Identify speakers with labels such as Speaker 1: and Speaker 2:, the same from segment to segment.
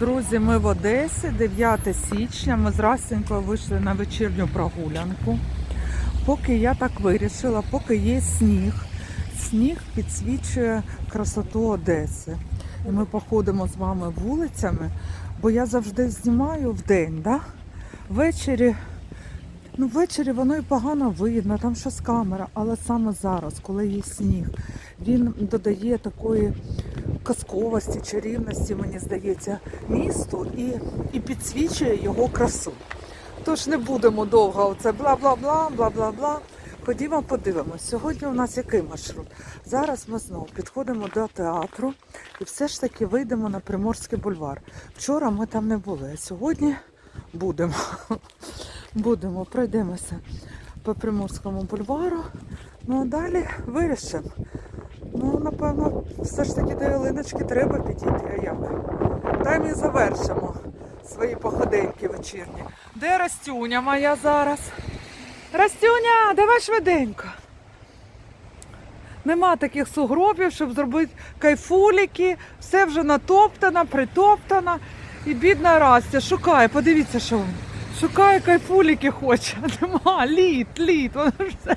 Speaker 1: Друзі, ми в Одесі, 9 січня. Ми з Расенькою вийшли на вечірню прогулянку. Поки я так вирішила, поки є сніг, сніг підсвічує красоту Одеси. І ми походимо з вами вулицями, бо я завжди знімаю вдень, да? ввечері. Ну, ввечері воно і погано видно, там щось камера, але саме зараз, коли є сніг, він додає такої казковості, чарівності, мені здається, місту і, і підсвічує його красу. Тож не будемо довго оце бла-бла-бла, бла-бла-бла. Ходімо, подивимось. Сьогодні у нас який маршрут? Зараз ми знову підходимо до театру і все ж таки вийдемо на Приморський бульвар. Вчора ми там не були, а сьогодні будемо. Будемо, пройдемося по Приморському бульвару. Ну а далі вирішимо. Ну, напевно, все ж таки до ялиночки треба підійти, а як? Та й ми завершимо свої походеньки вечірні. Де Растюня моя зараз? Растюня, давай швиденько. Нема таких сугробів, щоб зробити кайфуліки, все вже натоптано, притоптано. І бідна Растя шукає, подивіться, що він. Шукає кайфуліки хоче. Нема, лід, лід. Воно все.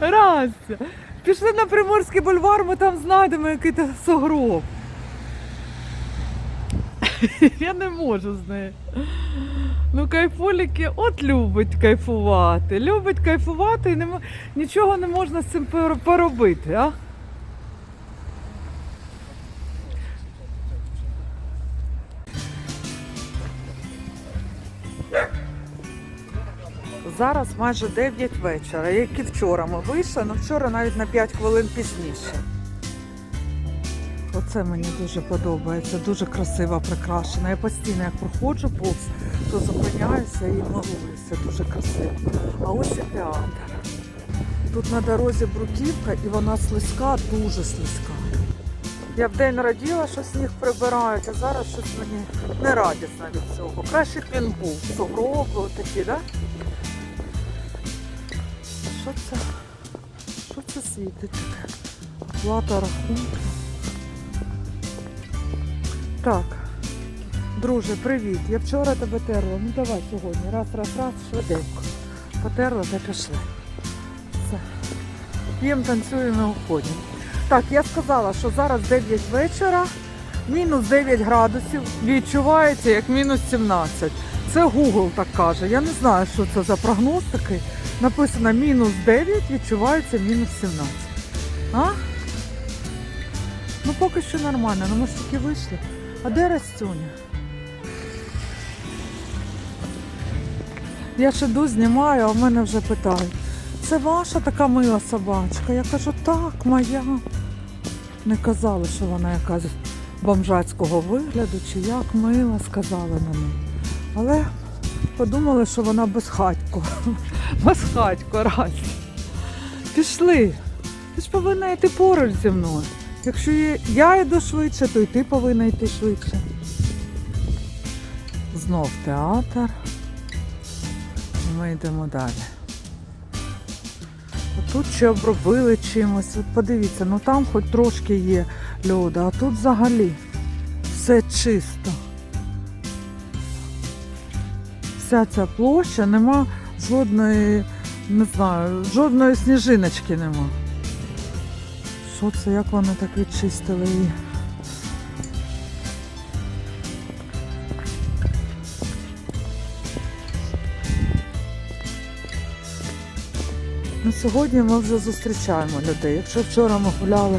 Speaker 1: Растя. Пішли на Приморський бульвар, ми там знайдемо якийсь сугроб. Я не можу з нею. Ну, кайфоліки от любить кайфувати. Любить кайфувати і нема, нічого не можна з цим поробити, а? Зараз майже 9 вечора, як і вчора ми вийшли, але вчора навіть на 5 хвилин пізніше. Оце мені дуже подобається, дуже красиво прикрашена. Я постійно як проходжу повз, то зупиняюся і милуюся. Дуже красиво. А ось і театр. Тут на дорозі бруківка і вона слизька, дуже слизька. Я вдень раділа, що сніг прибирають, а зараз щось мені не радісно від цього. Краще б він був. Сугроби такі, да? Що це? Світить таке? Оплата рахунку. Так, друже, привіт. Я вчора тебе терла. Ну давай сьогодні. Раз, раз, раз, швиденько. Потерла та пішли. Все. П'ємо, танцюємо, уходимо. Так, я сказала, що зараз 9 вечора, мінус 9 градусів, відчувається як мінус 17. Це Google так каже. Я не знаю, що це за прогноз такий. Написано мінус 9, відчувається мінус 17. А? Ну поки що нормально, ну ми ж тільки вийшли. А де Растюня? Я ж іду, знімаю, а в мене вже питають. Це ваша така мила собачка? Я кажу, так, моя. Не казали, що вона якась бомжацького вигляду, чи як мила, сказали неї. Але подумали, що вона безхатько. Безхатько, раз. Пішли. Ти ж повинна йти поруч зі мною. Якщо я йду швидше, то й ти повинна йти швидше. Знов театр. Ми йдемо далі. Тут ще обробили чимось. От подивіться, ну там хоч трошки є льоду, а тут взагалі все чисто. Вся ця площа нема жодної, не знаю, жодної сніжиночки нема. Що це, як вони так відчистили її? Ну, сьогодні ми вже зустрічаємо людей. Якщо вчора ми гуляли,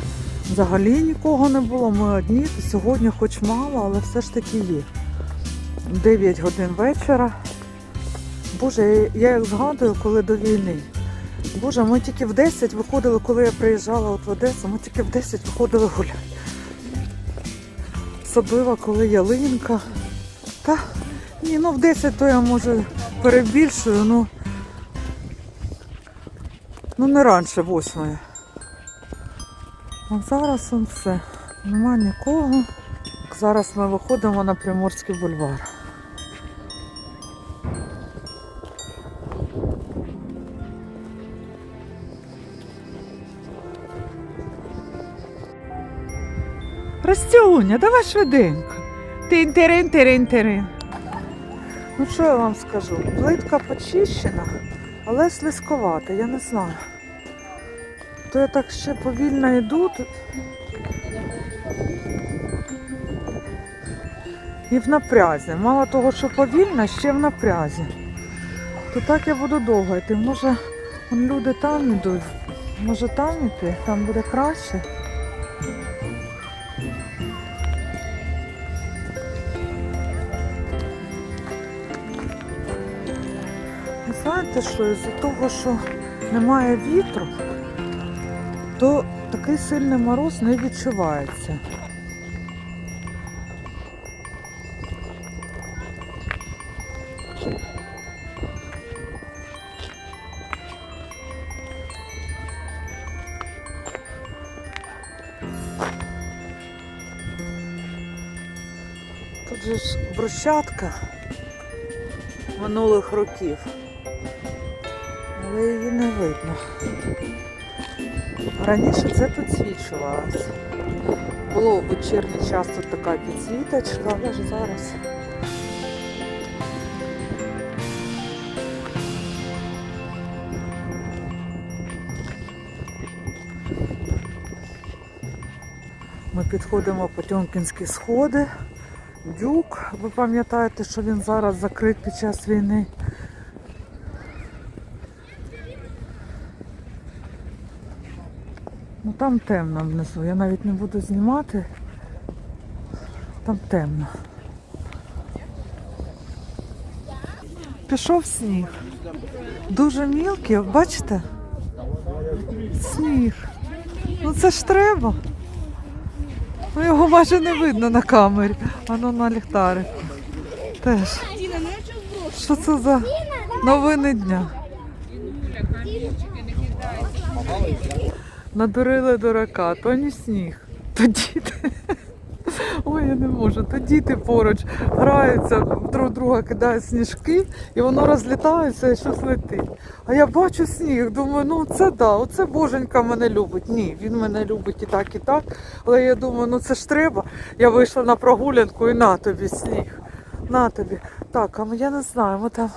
Speaker 1: взагалі нікого не було, ми одні, то сьогодні хоч мало, але все ж таки є. 9 годин вечора. Боже, я- як згадую, коли до війни. Боже, ми тільки в 10 виходили, коли я приїжджала от в Одесу, ми тільки в 10 виходили гуляти. Особливо, коли ялинка. Та ні, ну в 10 то я може перебільшую, ну. Ну не раніше восьмої. А зараз он все. Нема нікого. Зараз ми виходимо на Приморський бульвар. Растюня, давай швиденько. Тин-тирин, тирин, тирин. Ну що я вам скажу? Плитка почищена, але слизьковата, я не знаю. То я так ще повільно йду. І в напрязі. Мало того, що повільно, ще в напрязі. То так я буду довго йти. Може, люди там йдуть. Може там йти, там буде краще. Знаєте що, із-за того, що немає вітру, то такий сильний мороз не відчувається. Тут же ж брусчатка минулих років, але її не видно. Раніше це підсвічувалося. Було в вечірній час тут така підсвіточка, але ж зараз. Ми підходимо по Тьомкінські сходи. Дюк, ви пам'ятаєте, що він зараз закрит під час війни. Там темно внизу, я навіть не буду знімати. Там темно. Пішов сніг. Дуже мілкий, бачите? Сніг. Ну це ж треба. Ну його майже не видно на камері, воно на ліхтарику. Теж. Що це за новини дня? Надурили дурака, то не сніг, то діти. Ой, я не можу, то діти поруч граються, друг друга кидають сніжки, і воно розлітається і щось летить. А я бачу сніг, думаю, ну це да, оце боженька мене любить. Ні, він мене любить і так, і так. Але я думаю, ну це ж треба. Я вийшла на прогулянку і на тобі сніг. На тобі. Так, а я не знаю, ми там.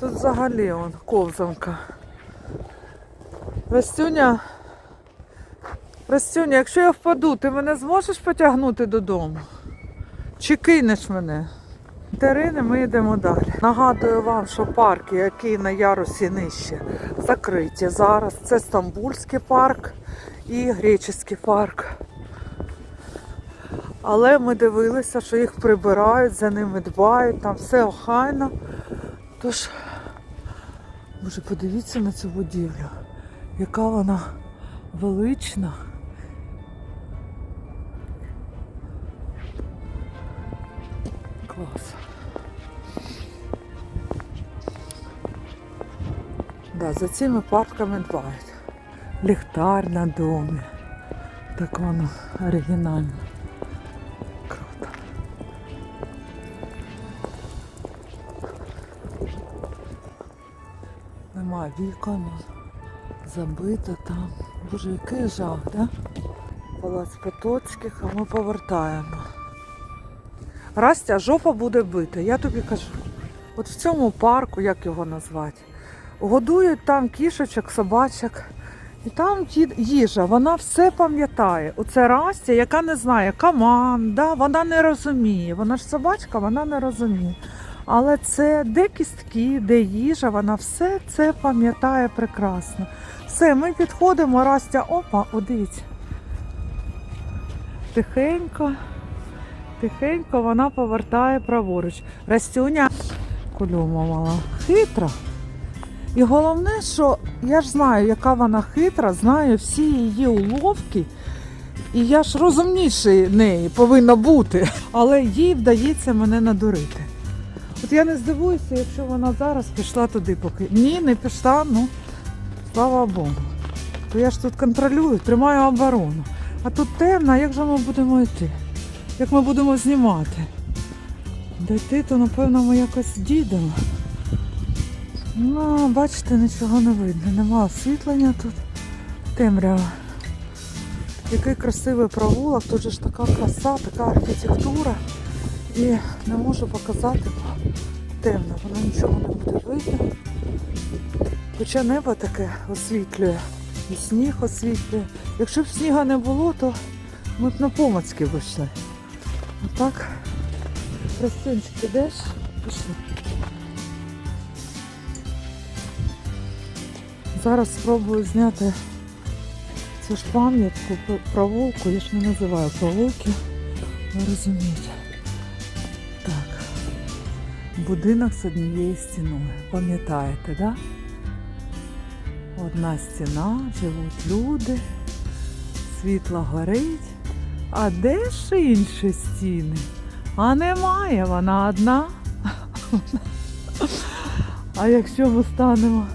Speaker 1: Тут взагалі он, ковзанка. Растюня. Растюня, якщо я впаду, ти мене зможеш потягнути додому? Чи кинеш мене? Терини ми йдемо далі. Нагадую вам, що парки, які на ярусі нижче, закриті зараз. Це Стамбульський парк і Греческий парк. Але ми дивилися, що їх прибирають, за ними дбають, там все охайно. Тож, може, подивіться на цю будівлю, яка вона велична. Клас. Да, за цими парками дбають. Ліхтар на домі. Так воно оригінально. Круто. Нема вікон, забито там. Боже, який жах, да? Палац Потоцьких, а ми повертаємо. Растя, жопа буде бита, я тобі кажу. От в цьому парку, як його назвати, годують там кішечок, собачок. І там їжа, вона все пам'ятає. Оце Растя, яка не знає команд, да, вона не розуміє. Вона ж собачка, вона не розуміє. Але це де кістки, де їжа, вона все це пам'ятає прекрасно. Все, ми підходимо, Растя, опа, о, дивіться. Тихенько, тихенько вона повертає праворуч. Растюня, кульома мала, хитра. І головне, що я ж знаю, яка вона хитра, знаю всі її уловки. І я ж розумніше неї повинна бути, але їй вдається мене надурити. От я не здивуюся, якщо вона зараз пішла туди поки. Ні, не пішла, ну слава Богу. То я ж тут контролюю, тримаю оборону. А тут темно, як же ми будемо йти? Як ми будемо знімати? Дойти, то напевно ми якось дійдемо. Ну, бачите, нічого не видно. Нема освітлення тут. Темрява. Який красивий провулок, тут же ж така краса, така архітектура. І не можу показати, бо темно, воно нічого не буде видно. Хоча небо таке освітлює, і сніг освітлює. Якщо б сніга не було, то ми б на помацьки вийшли. Отак. Красунчик, ідеш? Пішли. Зараз спробую зняти цю ж пам'ятку про- провулку. Я ж не називаю провулки. Ви розумієте. Будинок з однією стіною. Пам'ятаєте, да? Одна стіна, живуть люди, світло горить. А де ж інші стіни? А немає, вона одна. А якщо ми станемо.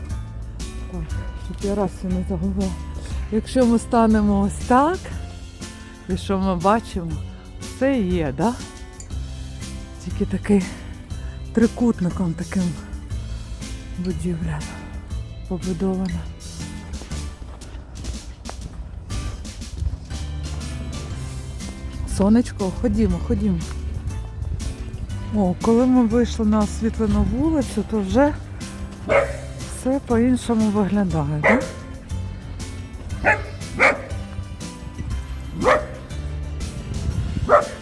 Speaker 1: Так, щоб я раз не загубила. Якщо ми станемо ось так, і що ми бачимо, все є, да? Тільки такий трикутником таким будівля побудована. Сонечко, ходімо, ходімо. О, коли ми вийшли на освітлену вулицю, то вже все по-іншому виглядає, так?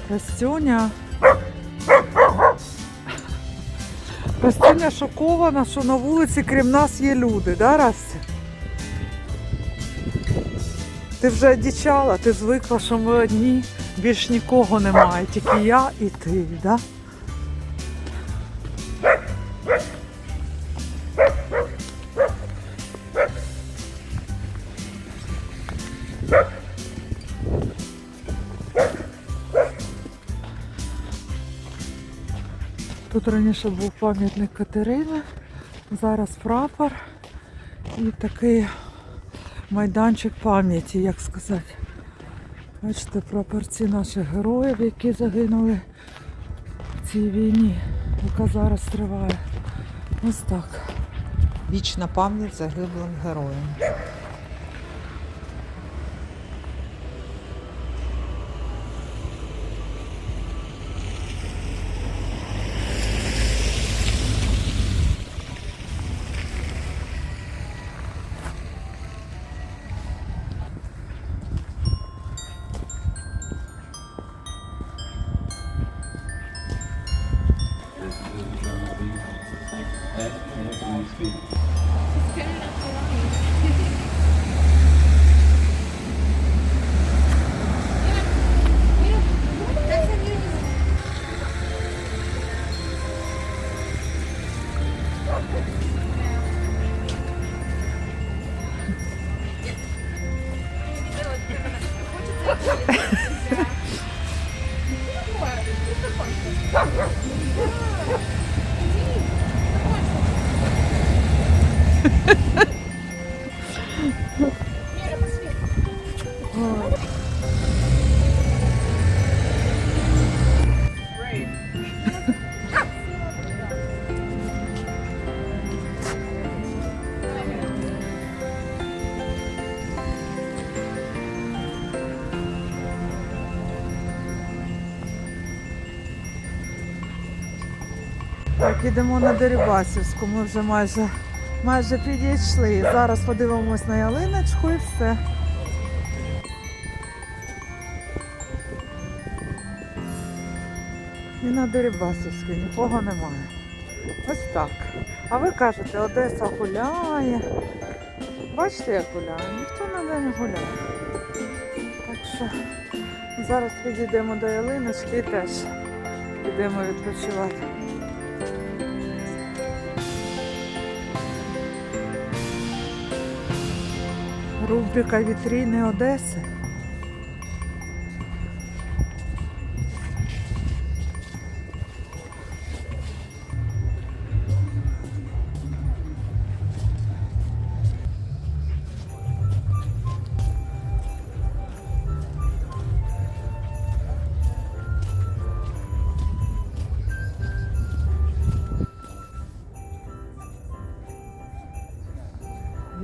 Speaker 1: Костюня. Костюня шокована, що на вулиці крім нас є люди, да, Растя? Ти вже одічала, ти звикла, що ми одні, більш нікого немає, тільки я і ти, да? Тут раніше був пам'ятник Катерини, зараз прапор і такий майданчик пам'яті, як сказати. Бачите, прапорці наших героїв, які загинули в цій війні, яка зараз триває. Ось так.
Speaker 2: Вічна пам'ять загиблим героям.
Speaker 1: Так, ідемо на Дерибасівську. Ми вже майже, майже підійшли. Зараз подивимось на ялиночку і все. І на Дерибасівській нікого немає. Ось так. А ви кажете, Одеса гуляє. Бачите, як гуляє? Ніхто ніде не гуляє. Так що зараз підійдемо до ялиночки і теж підемо відпочивати. Рубрика Вітріни Одеси.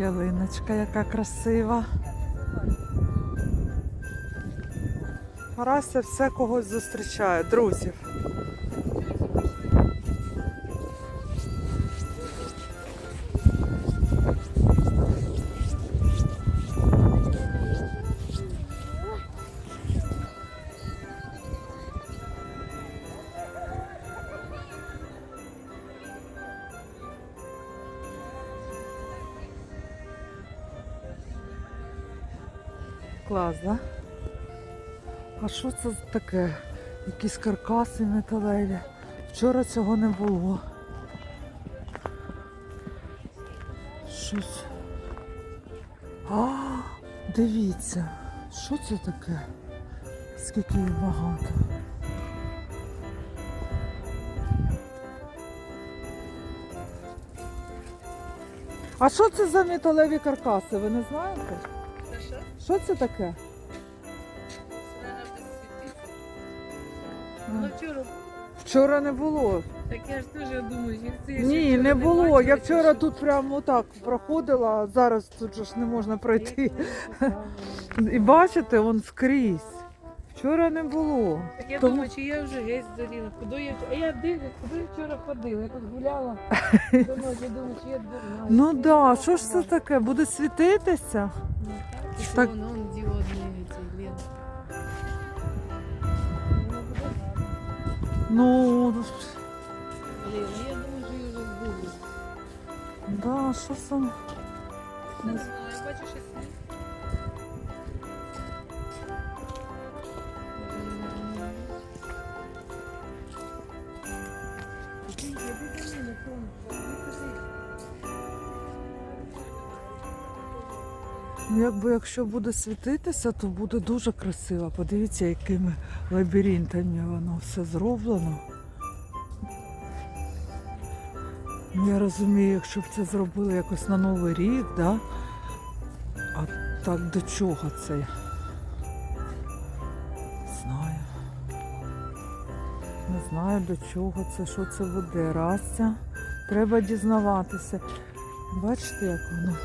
Speaker 1: Ялиночка яка красива. Парася все когось зустрічає, друзів. Клас, да? А що це таке? Якісь каркаси металеві. Вчора цього не було. Щось. А, дивіться, що це таке? Скільки їх багато. А що це за металеві каркаси? Ви не знаєте? Що це таке?
Speaker 3: Ну вчора,
Speaker 1: Вчора не було.
Speaker 3: так я ж теж думаю, як це я ще
Speaker 1: Ні,
Speaker 3: вчора
Speaker 1: не було.
Speaker 3: бачила,
Speaker 1: Я вчора тут прямо отак проходила, а зараз тут же ж не можна пройти. І бачите, он скрізь. Вчора не було.
Speaker 3: Так я
Speaker 1: Тому-
Speaker 3: думаю, чи я вже геть здуріла. Куди я, а я дивлюсь, куди вчора ходила, я тут гуляла. Думаю, я думаю, чи я дурна.
Speaker 1: Ну
Speaker 3: Я
Speaker 1: да, що ж це таке? Буде світитися?
Speaker 3: Ну, так, і
Speaker 1: Так.
Speaker 3: воно, он діодний цей лент.
Speaker 1: Ну,
Speaker 3: Блін, ну я думаю, що я вже збуду.
Speaker 1: да, що сам.
Speaker 3: Не знаю, я бачу, що сніг.
Speaker 1: Якби якщо буде світитися, то буде дуже красиво. Подивіться, якими лабіринтами воно все зроблено. Я розумію, якщо б це зробили якось на Новий рік, да? а так до чого це? Знаю. Не знаю до чого це, що це буде. Растя. Треба дізнаватися. Бачите, як воно?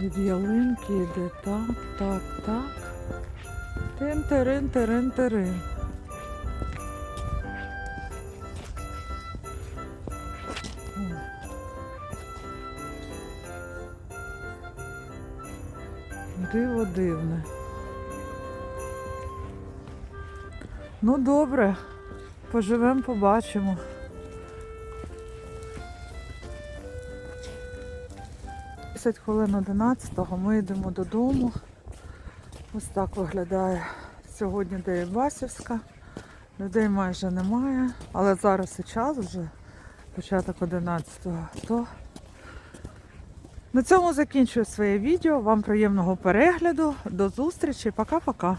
Speaker 1: Від ялинки йде так, так, так. Тин, терин, терин, терин. Диво дивне. Ну добре, поживемо, побачимо. Десять хвилин 11-го ми йдемо додому. Ось так виглядає сьогодні Деєбасівська. Людей майже немає, але зараз і час вже початок 11-го. То на цьому закінчую своє відео. Вам приємного перегляду. До зустрічі. Пока-пока.